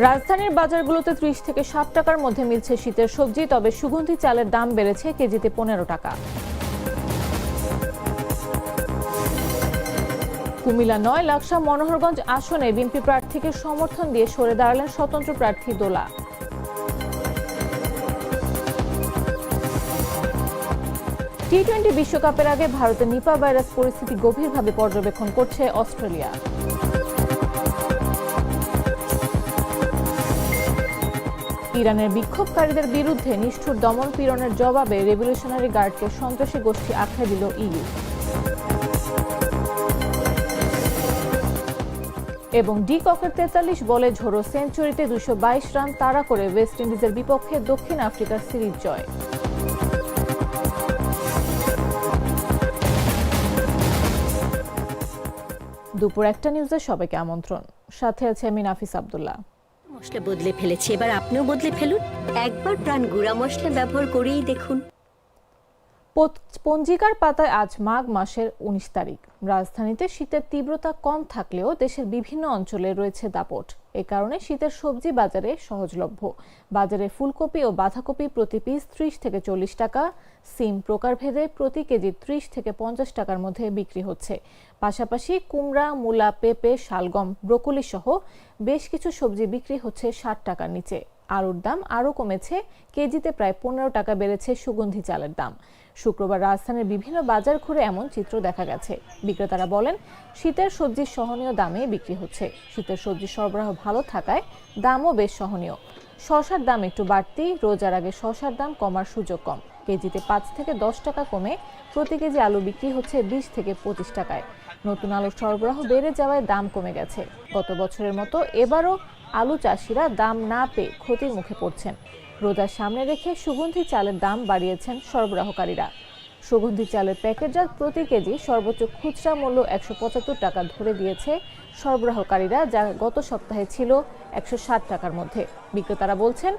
রাজধানীর বাজারগুলোতে ত্রিশ থেকে ষাট টাকার মধ্যে মিলছে শীতের সবজি, তবে সুগন্ধি চালের দাম বেড়েছে কেজিতে পনেরো টাকা। কুমিল্লা নয়, লাকসা মনোহরগঞ্জ আসনে বিএনপি প্রার্থীকে সমর্থন দিয়ে সরে দাঁড়ালেন স্বতন্ত্র প্রার্থী দোলা। টি টোয়েন্টি বিশ্বকাপের আগে ভারতে নিপা ভাইরাস পরিস্থিতি গভীরভাবে পর্যবেক্ষণ করছে অস্ট্রেলিয়া। ইরানের বিক্ষোভকারীদের বিরুদ্ধে নিষ্ঠুর দমন পীড়নের জবাবে রেভলিউশনারি গার্ডকে সন্ত্রাসী গোষ্ঠী আখ্যা দিল ইইউ এবং ডি ককের তেতাল্লিশ বলে ঝোড়ো সেঞ্চুরিতে দুশো রান তাড়া করে ওয়েস্ট ইন্ডিজের বিপক্ষে দক্ষিণ আফ্রিকার সিরিজ জয়। দুপুর একটা নিউজে সবাইকে আমন্ত্রণ। সাথে আছে আমি নাফিস আব্দুল্লাহ। মশলা বদলে ফেলেছি, এবার আপনিও বদলে ফেলুন। একবার প্রাণ গুঁড়া মশলা ব্যবহার করেই দেখুন। পঞ্জিকার পাতায় আজ মাঘ মাসের উনিশ তারিখ। রাজধানীতে শীতের তীব্রতা কম থাকলেও দেশের বিভিন্ন অঞ্চলে রয়েছে দাপট। এ কারণে শীতের সবজি বাজারে সহজলভ্য। বাজারে ফুলকপি ও বাঁধাকপি প্রতি পিস ত্রিশ থেকে চল্লিশ টাকা সিম প্রকারভেদে প্রতি কেজি ত্রিশ থেকে পঞ্চাশ টাকার মধ্যে বিক্রি হচ্ছে। পাশাপাশি কুমড়া, মূলা, পেঁপে, শালগম, ব্রোকলি সহ বেশ কিছু সবজি বিক্রি হচ্ছে ষাট টাকার নিচে। আলুর দাম আরও কমেছে, কেজিতে প্রায় পনেরো টাকা বেড়েছে সুগন্ধি চালের দাম। শুক্রবার রাজধানীর বিভিন্ন বাজার ঘুরে এমন চিত্র দেখা গেছে। বিক্রেতারা বলেন, শীতের সবজি সহনীয় দামে বিক্রি হচ্ছে। শীতের সবজি সরবরাহ ভালো থাকায় দামও বেশ সহনীয়। শশার দাম একটু বাড়তি, রোজার আগে শশার দাম কমার সুযোগ কম। কেজিতে পাঁচ থেকে দশ টাকা কমে প্রতি কেজি আলু বিক্রি হচ্ছে বিশ থেকে পঁচিশ টাকায়। নতুন আলুর সরবরাহ বেড়ে যাওয়ায় দাম কমে গেছে। গত বছরের মতো এবারও আলু চাষিরা দাম না পেয়ে ক্ষতির মুখে পড়ছেন। রোজার সামনে রেখে সুগন্ধি চালের দাম বাড়িয়েছেন সরবরাহকারীরা। সুগন্ধি চালের প্যাকেটজাত প্রতি কেজি সর্বোচ্চ খুচরা মূল্য একশো পঁচাত্তর টাকা ধরে দিয়েছে সরবরাহকারীরা, যা গত সপ্তাহে ছিল একশো ষাট টাকার মধ্যে। বিক্রেতারা বলছেন,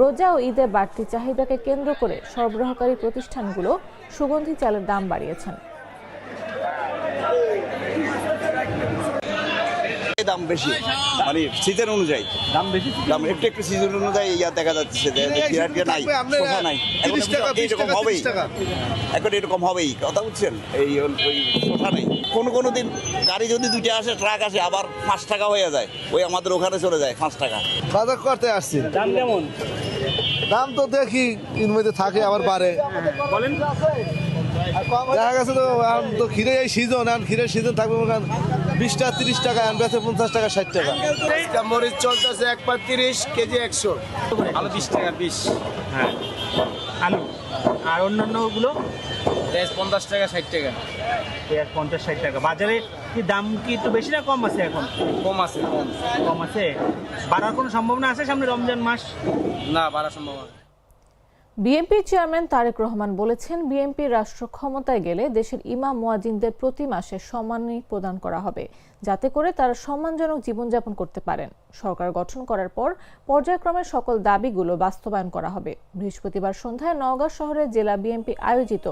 রোজা ও ঈদে বাড়তি চাহিদাকে কেন্দ্র করে সরবরাহকারী প্রতিষ্ঠানগুলো সুগন্ধি চালের দাম বাড়িয়েছেন। দাম বেশি। মানে সিজন অনুযায়ী। দাম বেশি দাম একটু একটু সিজন অনুযায়ী ইয়া দেখা যাচ্ছে যে নাই নাই। এখন 30 টাকা, 20 এরকম হবেই। এখন এরকম হবেই। কথা বুঝছেন? এই ওই শোভা নেই। কোন কোন দিন গাড়ি যদি দুইটা আসে ট্রাক আসে আবার পাঁচ টাকা হয়ে যায়। ওই আমাদের ওখানে চলে যায় পাঁচ টাকা। বাজার করতে আসছি। দাম কেমন? দাম তো দেখি এর মধ্যে থাকে আবার বাড়ে। বলেন। দেখা গেছে তো তো ক্ষীরে এই সিজন আর ক্ষীরের সিজন থাকবে করেন বিশ টাকা তিরিশ টাকা এখন বেচে পঞ্চাশ টাকা ষাট টাকা। মরিচ চলতেছে এক পা তিরিশ কেজি একশো। আলু বিশ টাকা বিশ। হ্যাঁ। আলু। আর অন্যান্যগুলো? পেঁয়াজ পঞ্চাশ টাকা ষাট টাকা। পেঁয়াজ পঞ্চাশ ষাট টাকা। বাজারে কি দাম কি একটু বেশি না কম আছে এখন? কম আছে কম। আছে? বাড়ার কোনো সম্ভাবনা আছে সামনে রমজান মাস? না বাড়া সম্ভব না। বিএনপি চেয়ারম্যান তারেক রহমান বলেছেন, বিএনপি রাষ্ট্র ক্ষমতায় গেলে দেশের ইমাম মুয়াজিনদের প্রতি মাসে সম্মানী প্রদান করা হবে। যাতে করে তারা সম্মানজনক জীবনযাপন করতে পারেন। সরকার গঠন করার পর পর্যায়ক্রমে সকল দাবিগুলো বাস্তবায়ন করা হবে। বৃহস্পতিবার সন্ধ্যায় নওগাঁ শহরের জেলা বিএনপি আয়োজিত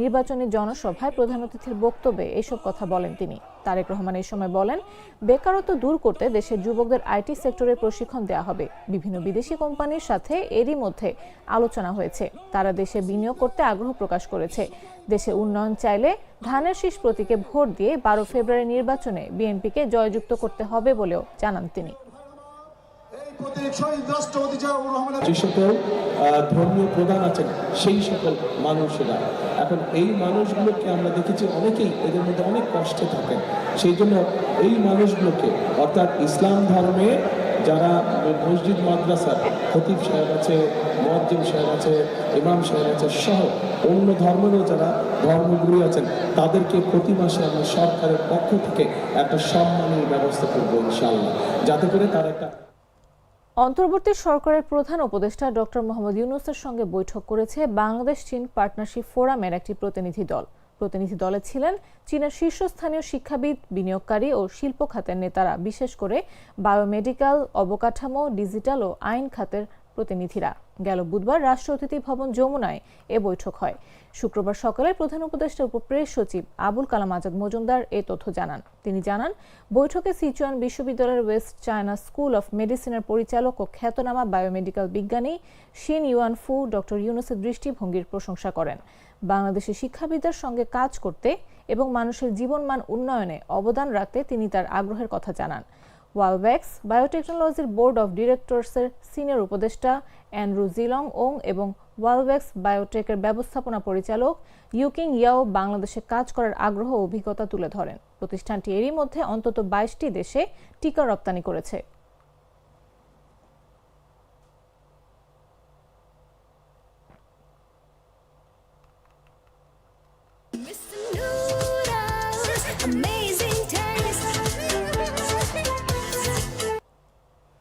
নির্বাচনী জনসভায় প্রধান অতিথির বক্তব্যে এসব কথা বলেন তিনি। তারেক রহমান এই সময় বলেন, বেকারত্ব দূর করতে দেশের যুবকদের আইটি সেক্টরে প্রশিক্ষণ দেওয়া হবে। বিভিন্ন বিদেশি কোম্পানির সাথে এরই মধ্যে আলোচনা হয়েছে। তারা দেশে বিনিয়োগ করতে আগ্রহ প্রকাশ করেছে। দেশের উন্নয়ন চাইলে ধানের শীষ প্রতীকে ভোট দিয়ে বারো ফেব্রুয়ারি নির্বাচনে বিএনপিকে জয়যুক্ত করতে হবে বলেও জানান তিনি। যে সকল ধর্মীয় প্রধান আছেন সেই সকল মানুষেরা এখন এই মানুষগুলোকে আমরা দেখেছি অনেকেই এদের মধ্যে অনেক কষ্টে থাকেন। সেই জন্য এই মানুষগুলোকে অর্থাৎ ইসলাম ধর্মে যারা মসজিদ মাদ্রাসার খতিব সাহেব আছে মজ্জিম সাহেব আছে ইমাম সাহেব আছে সহ অন্য ধর্মেরও যারা ধর্মগুরু আছেন, তাদেরকে প্রতি মাসে আমরা সরকারের পক্ষ থেকে একটা সম্মানের ব্যবস্থা করব ইনশাআল্লাহ। যাতে করে তারা একটা অন্তর্বর্তী সরকারের প্রধান উপদেষ্টা ডক্টর মোহাম্মদ ইউনুসের সঙ্গে বৈঠক করেছে বাংলাদেশ চীন পার্টনারশিপ ফোরামের একটি প্রতিনিধি দল। প্রতিনিধি দলে ছিলেন চীনের শীর্ষস্থানীয় শিক্ষাবিদ, বিনিয়োগকারী ও শিল্প খাতের নেতারা, বিশেষ করে বায়োমেডিক্যাল অবকাঠামো, ডিজিটাল ও আইন খাতের প্রতিনিধিরা। গেল বুধবার রাষ্ট্র অতিথি ভবন যমুনায় এ বৈঠক হয়। শুক্রবার সকালে প্রধান উপদেষ্টা উপপ্রেস সচিব আবুল কালাম আজাদ মজুমদার এ তথ্য জানান। তিনি জানান, বৈঠকে সিচুয়ান বিশ্ববিদ্যালয়ের ওয়েস্ট চায়না স্কুল অফ মেডিসিনের পরিচালক ও খ্যাতনামা বায়োমেডিক্যাল বিজ্ঞানী শিন ইউয়ান ফু ডক্টর ইউনুসের দৃষ্টিভঙ্গির প্রশংসা করেন। বাংলাদেশে শিক্ষাবিদদের সঙ্গে কাজ করতে এবং মানুষের জীবনমান উন্নয়নে অবদান রাখতে তিনি তার আগ্রহের কথা জানান। ওয়ালভ্যাক্স বায়োটেকনোলজির বোর্ড অফ ডিরেক্টরসের সিনিয়র উপদেষ্টা অ্যান্ড্রু জিলং ওং এবং ওয়ালভ্যাক্স বায়োটেকের ব্যবস্থাপনা পরিচালক ইউকিং ইয়াও বাংলাদেশে কাজ করার আগ্রহ অভিজ্ঞতা তুলে ধরেন। প্রতিষ্ঠানটি এরই মধ্যে অন্তত বাইশটি দেশে টিকা রপ্তানি করেছে। Amazing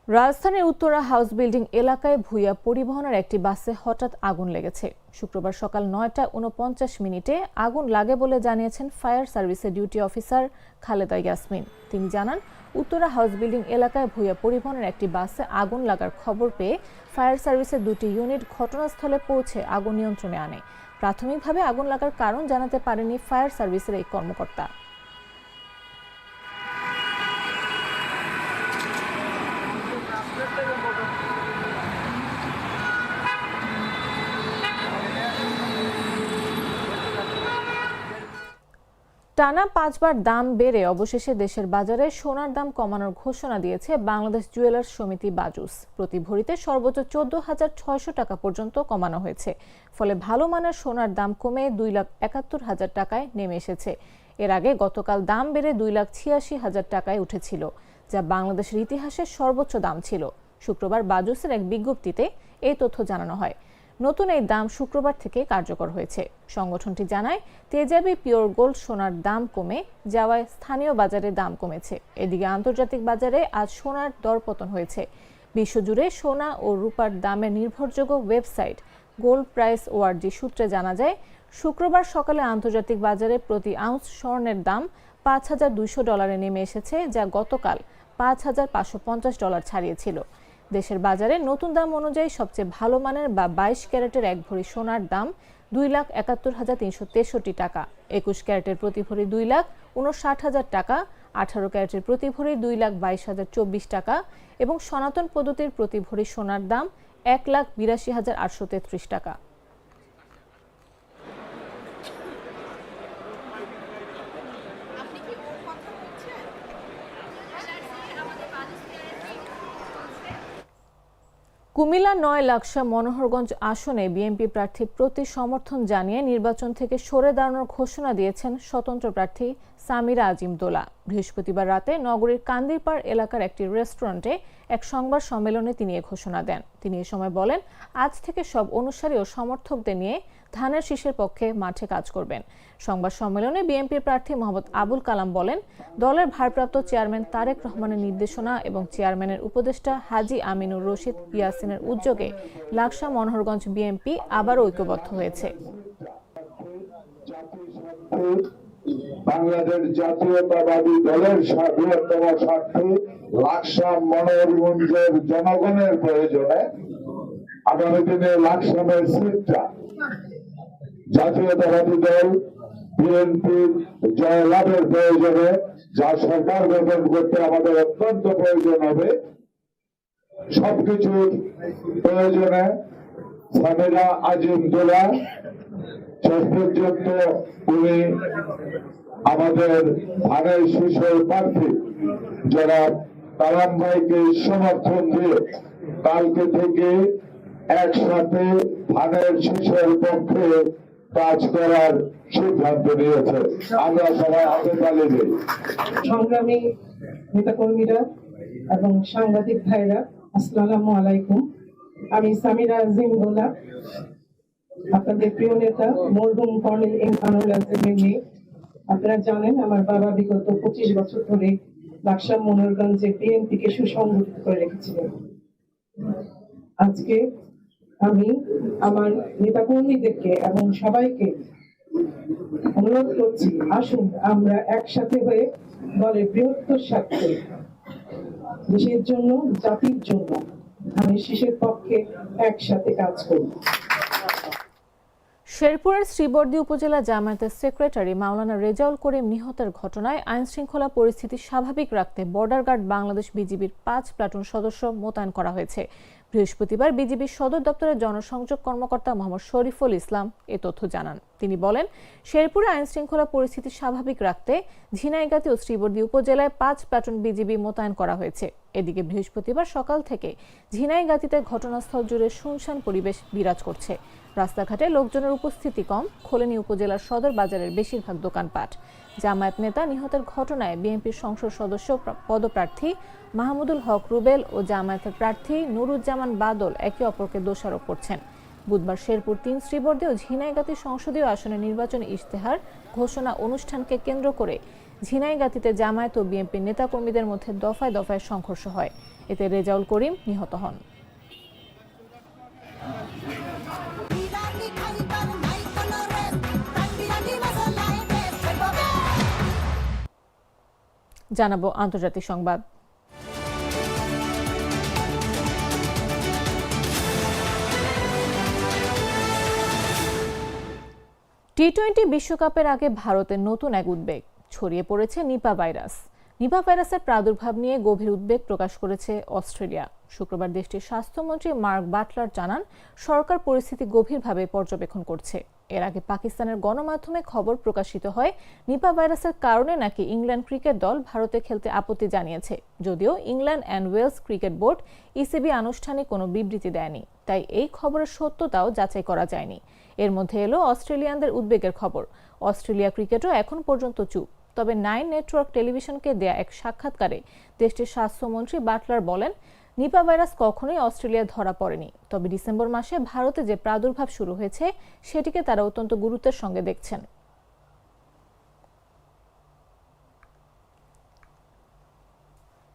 রাজধানীর উত্তরা হাউস বিল্ডিং এলাকায় ভুইয়া পরিবহনের একটি বাসে হঠাৎ আগুন লেগেছে। শুক্রবার সকাল নয়টা উনপঞ্চাশ মিনিটে আগুন লাগে বলে জানিয়েছেন ফায়ার সার্ভিসের ডিউটি অফিসার খালেদা ইয়াসমিন। তিনি জানান, উত্তরা হাউস বিল্ডিং এলাকায় ভুইয়া পরিবহনের একটি বাসে আগুন লাগার খবর পেয়ে ফায়ার সার্ভিসের দুটি ইউনিট ঘটনাস্থলে পৌঁছে আগুন নিয়ন্ত্রণে আনে। প্রাথমিকভাবে আগুন লাগার কারণ জানাতে পারেনি ফায়ার সার্ভিসের এই কর্মকর্তা। টানা পাঁচবার দাম বেড়ে অবশেষে দেশের বাজারে সোনার দাম কমানোর ঘোষণা দিয়েছে বাংলাদেশ জুয়েলার্স সমিতি বাজুস। প্রতি ভরিতে সর্বোচ্চ চোদ্দ হাজার ছয়শো টাকা পর্যন্ত কমানো হয়েছে। ফলে ভালো মানের সোনার দাম কমে দুই লাখ একাত্তর হাজার টাকায় নেমে এসেছে। এর আগে গতকাল দাম বেড়ে দুই লাখ ছিয়াশি হাজার টাকায় উঠেছিল, যা বাংলাদেশের ইতিহাসের সর্বোচ্চ দাম ছিল। শুক্রবার বাজুসের এক বিজ্ঞপ্তিতে এই তথ্য জানানো হয়। নতুন এই দাম শুক্রবার থেকে কার্যকর হয়েছে। সংগঠনটি জানায়, তেজাবি পিওর গোল্ড সোনার দাম কমে যাওয়ায় স্থানীয় বাজারে দাম কমেছে। এদিকে আন্তর্জাতিক বাজারে আজ সোনার দরপতন হয়েছে। বিশ্বজুড়ে সোনা ও রূপার দামের নির্ভরযোগ্য ওয়েবসাইট গোল্ড প্রাইস ওয়ার্জি সূত্রে জানা যায়, শুক্রবার সকালে আন্তর্জাতিক বাজারে প্রতি আউন্স স্বর্ণের দাম পাঁচ হাজার দুইশো ডলারে নেমে এসেছে, যা গতকাল পাঁচ হাজার পাঁচশো পঞ্চাশ ডলার ছাড়িয়েছিল। দেশের বাজারে নতুন দাম অনুযায়ী সবচেয়ে ভালো মানের বা বাইশ ক্যারেটের এক ভরি সোনার দাম দুই লাখ একাত্তর হাজার তিনশো তেষট্টি টাকা। একুশ ক্যারেটের প্রতি ভরি দুই লাখ উনষাট হাজার টাকা, আঠারো ক্যারেটের প্রতি ভরি দুই লাখ বাইশ হাজার চব্বিশ টাকা এবং সনাতন পদ্ধতির প্রতি ভরি সোনার দাম এক লাখ বিরাশি হাজার আটশো তেত্রিশ টাকা। কুমিল্লা নয় লাকসা মনোহরগঞ্জ আসনে বিএনপি প্রার্থী প্রতি সমর্থন জানিয়ে নির্বাচন থেকে সরে দাঁড়ানোর ঘোষণা দিয়েছেন স্বতন্ত্র প্রার্থী সামিরা আজিম দোলা বৃহস্পতিবার রাতে নগরীর কান্দিরপাড় এলাকার একটি রেস্টুরেন্টে এক সংবাদ সম্মেলনে তিনি এ ঘোষণা দেন। তিনি এ সময় বলেন, আজ থেকে সব অনুসারী ও সমর্থকদের নিয়ে ধানের শীষের পক্ষে মাঠে কাজ করবেন। সংবাদ সম্মেলনে বিএনপির প্রার্থী মোহাম্মদ আবুল কালাম বলেন, দলের ভারপ্রাপ্ত চেয়ারম্যান তারেক রহমানের নির্দেশনা এবং চেয়ারম্যানের উপদেষ্টা হাজি আমিনুর রশিদ ইয়াসিনের উদ্যোগে লাকসা মনোহরগঞ্জ বিএনপি আবারও ঐক্যবদ্ধ হয়েছে। বাংলাদেশ জাতীয়তাবাদী দলের বৃহত্তম স্বার্থে লাকসাম মনোরঞ্জের জনগণের প্রয়োজনে আগামী দিনে লাকসামের সিটটা জাতীয়তাবাদী দল বিএনপির জয়লাভের প্রয়োজনে, যা সরকার গঠন করতে আমাদের অত্যন্ত প্রয়োজন হবে। সবকিছুর প্রয়োজনে সামিরা আজিম দোলা শেষ পর্যন্ত উনি আমাদের ধানের শিশুর প্রার্থী যারা কালাম ভাইকে সমর্থন দিয়ে কালকে থেকে একসাথে ধানের শিশুর পক্ষে কাজ করার সিদ্ধান্ত নিয়েছে। আমরা সবাই হাতে তালি দিই। সংগ্রামী নেতাকর্মীরা এবং সাংবাদিক ভাইরা, আসসালামু আলাইকুম। আমি সামিরা আজিম গোলা আপনাদের প্রিয় নেতা, মরহুম কর্নেল এম আনোয়ার আজিমের মেয়ে। আপনারা জানেন, আমার বাবা বিগত পঁচিশ বছর ধরে লাকসাম মনোরগঞ্জে বিএনপিকে সুসংগঠিত করে রেখেছিলেন। আজকে আমি আমার নেতাকর্মীদেরকে এবং সবাইকে অনুরোধ করছি, আসুন আমরা একসাথে হয়ে দলের বৃহত্তর স্বার্থে, দেশের জন্য, জাতির জন্য আমি শিশুর পক্ষে একসাথে কাজ করব। শেরপুরের শ্রীবর্দী উপজেলা জামায়াতের সেক্রেটারি মাওলানা রেজাউল করিম নিহতের ঘটনায় আইন শৃঙ্খলা পরিস্থিতি স্বাভাবিক রাখতে বর্ডার গার্ড বাংলাদেশ বিজিবির পাঁচ প্লাটুন সদস্য মোতায়েন করা হয়েছে। বৃহস্পতিবার বিজিবির সদর দপ্তরের জনসংযোগ কর্মকর্তা মোহাম্মদ শরীফুল ইসলাম এ তথ্য জানান। তিনি বলেন, শেরপুরে আইন শৃঙ্খলা পরিস্থিতি স্বাভাবিক রাখতে ঝিনাইগাতি ও শ্রীবর্দী উপজেলায় পাঁচ প্লাটুন বিজিবি মোতায়েন করা হয়েছে। এদিকে বৃহস্পতিবার সকাল থেকে ঝিনাইগাতিতে ঘটনাস্থল জুড়ে শুনশান পরিবেশ বিরাজ করছে। রাস্তাঘাটে লোকজনের উপস্থিতি কম, খোলেনি উপজেলার সদর বাজারের বেশিরভাগ দোকানপাট। জামায়াত নেতা নিহতের ঘটনায় বিএনপির সংসদ সদস্য পদপ্রার্থী মাহমুদুল হক রুবেল ও জামায়াতের প্রার্থী নুরুজ্জামান বাদল একে অপরকে দোষারোপ করছেন। বুধবার শেরপুর তিন শ্রীবর্দী ও ঝিনাইগাতি সংসদীয় আসনে নির্বাচনী ইশতেহার ঘোষণা অনুষ্ঠানকে কেন্দ্র করে ঝিনাইগাতিতে জামায়াত ও বিএনপির নেতাকর্মীদের মধ্যে দফায় দফায় সংঘর্ষ হয়। এতে রেজাউল করিম নিহত হন। জানাব আন্তর্জাতিক সংবাদ। টি টোয়েন্টি বিশ্বকাপের আগে ভারতের নতুন এক উদ্বেগ, ছড়িয়ে পড়েছে নিপা ভাইরাস। নিপা ভাইরাসের প্রাদুর্ভাব নিয়ে গভীর উদ্বেগ প্রকাশ করেছে অস্ট্রেলিয়া। শুক্রবার দেশটির স্বাস্থ্যমন্ত্রী মার্ক বাটলার জানান, সরকার পরিস্থিতি গভীরভাবে পর্যবেক্ষণ করছে। এর আগে পাকিস্তানের গণমাধ্যমে খবর প্রকাশিত হয়, নিপা ভাইরাসের কারণে নাকি ইংল্যান্ড ক্রিকেট দল ভারতে খেলতে আপত্তি জানিয়েছে। যদিও England and Wales cricket board ECB আনুষ্ঠানিক কোনো বিবৃতি দেয়নি, তাই এই খবরের সত্যতাও যাচাই করা যায়নি। এর মধ্যে এলো অস্ট্রেলিয়ানদের উদ্বেগের খবর। অস্ট্রেলিয়া ক্রিকেটও এখন পর্যন্ত চুপ। তবে নাইন নেটওয়ার্ক টেলিভিশনকে দেয়া এক সাক্ষাৎকারে দেশটির স্বাস্থ্যমন্ত্রী বাটলার বলেন নিপা ভাইরাস কখনোই অস্ট্রেলিয়া ধরা পড়েনি। তবে ডিসেম্বর মাসে ভারতে যে প্রাদুর্ভাব শুরু হয়েছে, সেটিকে তারা অত্যন্ত গুরুত্বের সঙ্গে দেখছেন।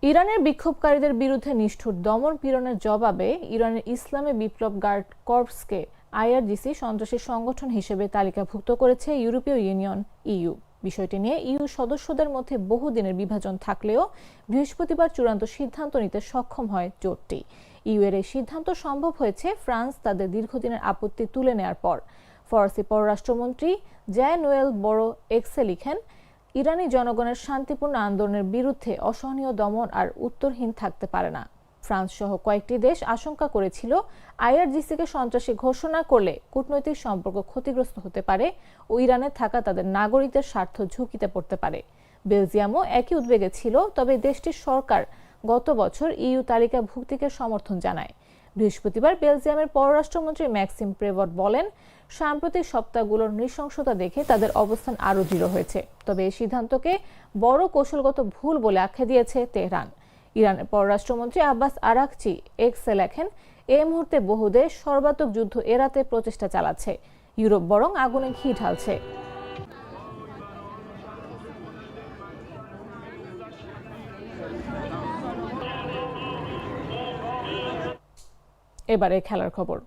ইরানের বিক্ষোভকারীদের বিরুদ্ধে নিষ্ঠুর দমন পীড়নের জবাবে ইরানের ইসলামী বিপ্লব গার্ড কর্পসকে আইআরজিসি সন্ত্রাসী সংগঠন হিসেবে তালিকাভুক্ত করেছে ইউরোপীয় ইউনিয়ন ইইউ। বিষয়টি নিয়ে ইইউ সদস্যদের মধ্যে বহুদিনের বিভাজন থাকলেও বৃহস্পতিবার চূড়ান্ত সিদ্ধান্ত নিতে সক্ষম হয় জোটটি। ইইউ এর এই সিদ্ধান্ত সম্ভব হয়েছে ফ্রান্স তাদের দীর্ঘদিনের আপত্তি তুলে নেয়ার পর। ফরাসি পররাষ্ট্রমন্ত্রী জ্যান নোয়েল বড় এক্সে লিখেন, ইরানি জনগণের শান্তিপূর্ণ আন্দোলনের বিরুদ্ধে অসহনীয় দমন আর উত্তরহীন থাকতে পারে না। ফ্রান্স সহ কয়েকটি দেশ আশঙ্কা করেছিল আইআরজিসিকে সন্ত্রাসী ঘোষণা করলে কূটনৈতিক সম্পর্ক ক্ষতিগ্রস্ত হতে পারে ও ইরানে থাকা তাদের নাগরিকদের স্বার্থ ঝুঁকিতে পড়তে পারে। বেলজিয়ামও একই উদ্বেগে ছিল, তবে দেশটির সরকার গত বছর ইইউ তালিকাভুক্তিকে সমর্থন জানায়। বৃহস্পতিবার বেলজিয়ামের পররাষ্ট্রমন্ত্রী ম্যাক্সিম প্রেভট বলেন, সাম্প্রতিক সপ্তাহগুলোর নৃশংসতা দেখে তাদের অবস্থান আরও দৃঢ় হয়েছে। তবে এই সিদ্ধান্তকে বড় কৌশলগত ভুল বলে আখ্যা দিয়েছে তেহরান। ইরানের পররাষ্ট্রমন্ত্রী আব্বাস আরাকচি এক্সে লেখেন, এই মুহূর্তে বহু দেশ সর্বাত্মক যুদ্ধ এড়াতে প্রচেষ্টা চালাচ্ছে। ইউরোপ বরং আগুনে ঘি ঢালছে। এবারে খেলার খবর।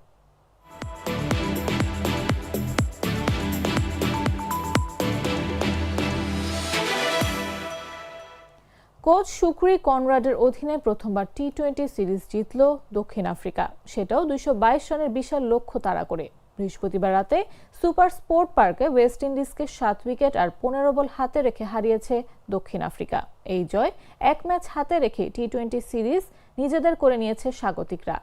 কোচ সুক্রি কনরাডের অধীনে প্রথমবার টি টোয়েন্টি সিরিজ জিতল দক্ষিণ আফ্রিকা। সেটাও দুইশো বাইশ রানের বিশাল লক্ষ্য তাড়া করে। বৃহস্পতিবার রাতে সুপার স্পোর্ট পার্কে ওয়েস্ট ইন্ডিজকে সাত উইকেট আর পনেরো বল হাতে রেখে হারিয়েছে দক্ষিণ আফ্রিকা। এই জয় এক ম্যাচ হাতে রেখে টি টোয়েন্টি সিরিজ নিজেদের করে নিয়েছে স্বাগতিকরা।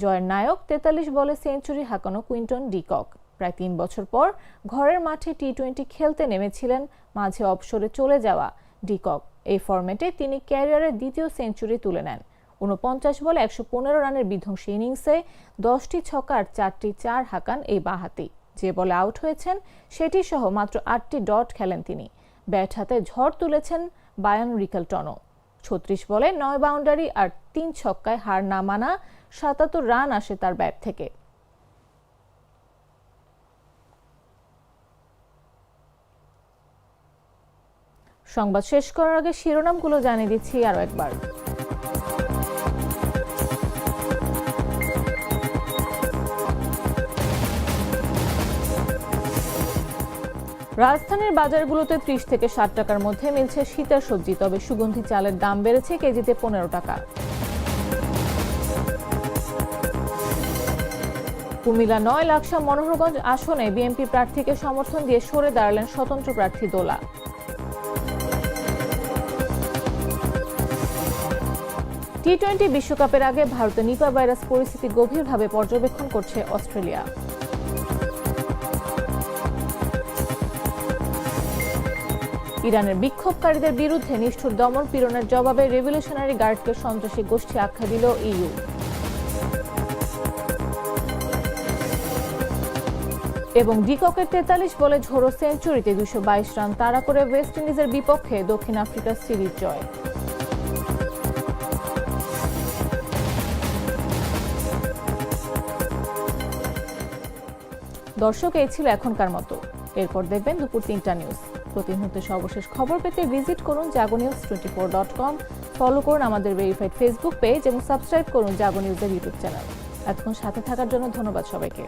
জয়ের নায়ক তেতাল্লিশ বলে সেঞ্চুরি হাঁকানো কুইন্টন ডিকক। প্রায় তিন বছর পর ঘরের মাঠে টি টোয়েন্টি খেলতে নেমেছিলেন মাঝে অবসরে চলে যাওয়া ডিকক। এই ফরম্যাটে তিনি ক্যারিয়ারের দ্বিতীয় সেঞ্চুরি তুলে নেন। উনপঞ্চাশ বলে একশো পনেরো রানের বিধ্বংসী ইনিংসে দশটি ছকার চারটি চার হাঁকান এই বাহাতি। যে বলে আউট হয়েছেন, সেটি সহ মাত্র আটটি ডট খেলেন তিনি। ব্যাট হাতে ঝড় তুলেছেন বায়ান রিকেলটনও। ছত্রিশ বলে নয় বাউন্ডারি আর তিন ছক্কায় হার না মানা সাতাত্তর রান আসে তার ব্যাট থেকে। সংবাদ শেষ করার আগে শিরোনামগুলো জানিয়ে দিচ্ছি আরও একবার। রাজধানীর বাজারগুলোতে ত্রিশ থেকে ষাট টাকার মধ্যে মিলছে শীতের সবজি, তবে সুগন্ধি চালের দাম বেড়েছে কেজিতে পনেরো টাকা। কুমিল্লা, নয় লাকসা, মনোহরগঞ্জ আসনে বিএনপি প্রার্থীকে সমর্থন দিয়ে সরে দাঁড়ালেন স্বতন্ত্র প্রার্থী দোলা। টি টোয়েন্টি বিশ্বকাপের আগে ভারতে নিপা ভাইরাস পরিস্থিতি গভীরভাবে পর্যবেক্ষণ করছে অস্ট্রেলিয়া। ইরানের বিক্ষোভকারীদের বিরুদ্ধে নিষ্ঠুর দমন পীড়নের জবাবে রেভলিউশনারি গার্ডকে সন্ত্রাসী গোষ্ঠী আখ্যা দিল ইইউ এবং ডিককের তেতাল্লিশ বলে ঝোড়ো সেঞ্চুরিতে দুশো রান তাড়া করে ওয়েস্ট ইন্ডিজের বিপক্ষে দক্ষিণ আফ্রিকার সিরিজ জয়। দর্শক, এই ছিল এখনকার মতো। এরপর দেখবেন দুপুর তিনটা নিউজ প্রতি মুহূর্তে সর্বশেষ খবর পেতে ভিজিট করুন Jago news twenty four dot com follow করুন আমাদের ভেরিফাইড ফেসবুক পেজ এবং সাবস্ক্রাইব করুন জাগো নিউজের ইউটিউব চ্যানেল এতক্ষণ সাথে থাকার জন্য ধন্যবাদ সবাইকে।